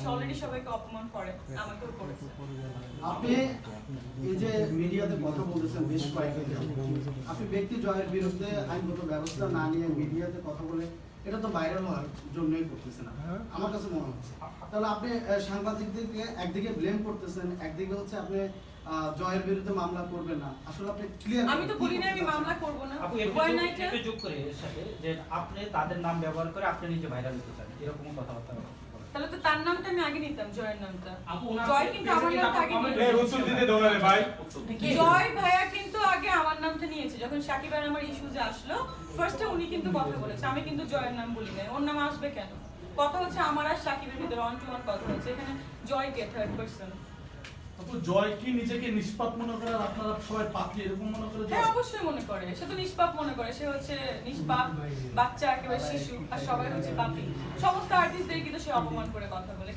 সে already সবাইকে অপমান করে আমাকেও করেছে। আপনি এই যে মিডিয়াতে কথা বলতেছেন বেশ কয়েকদিন আপনি ব্যক্তি জয়ের বিরুদ্ধে আইনগত ব্যবস্থা না নিয়ে মিডিয়াতে কথা বলে এটা তো ভাইরাল হওয়ার জন্যই করতেছেন আপনি। আমার কাছে মনে হচ্ছে। তাহলে আপনি সাংবাদিকদেরকে একদিকে ব্লেম করতেছেন একদিকে হচ্ছে আপনি জয়ের বিরুদ্ধে মামলা করবেন না। আসলে আপনি ক্লিয়ার আমি তো বলি না আমি মামলা করব না। আপু একটু Why যোগ- করে এর সাথে যে আপনি তাদের নাম ব্যবহার করে আপনি নিজে ভাইরাল হতে চান এরকম কথাবার্তা তার নামটা আমি আগে নিতাম জয়ের নামটা। জয় কিন্তু আমার নামটা আগে দিতে দাও রে ভাই। জয় ভাইয়া কিন্তু আগে আমার নামটা নিয়েছে যখন সাকিব আর আমার ইস্যুজে আসলো। ফার্স্টে উনি কিন্তু কথা বলেছে আমি কিন্তু জয়ের নাম বলি নাই। ওর নাম আসবে কেন? কথা হচ্ছে আমার আর সাকিবের ভিতরে অন টু ওয়ান কথা হচ্ছে এখানে জয় কে থার্ড পার্সন আপু জয় কি নিজেকে নিষ্পাপ মনে করে আপনারা সবাই পাপি এরকম মনে করে হ্যাঁ অবশ্যই মনে করে। সে তো নিষ্পাপ মনে করে সে হচ্ছে নিষ্পাপ বাচ্চা একেবারে শিশু আর সবাই হচ্ছে পাপি। সমস্ত আর্টিস্টদের সে অপমান করে কথা বলে।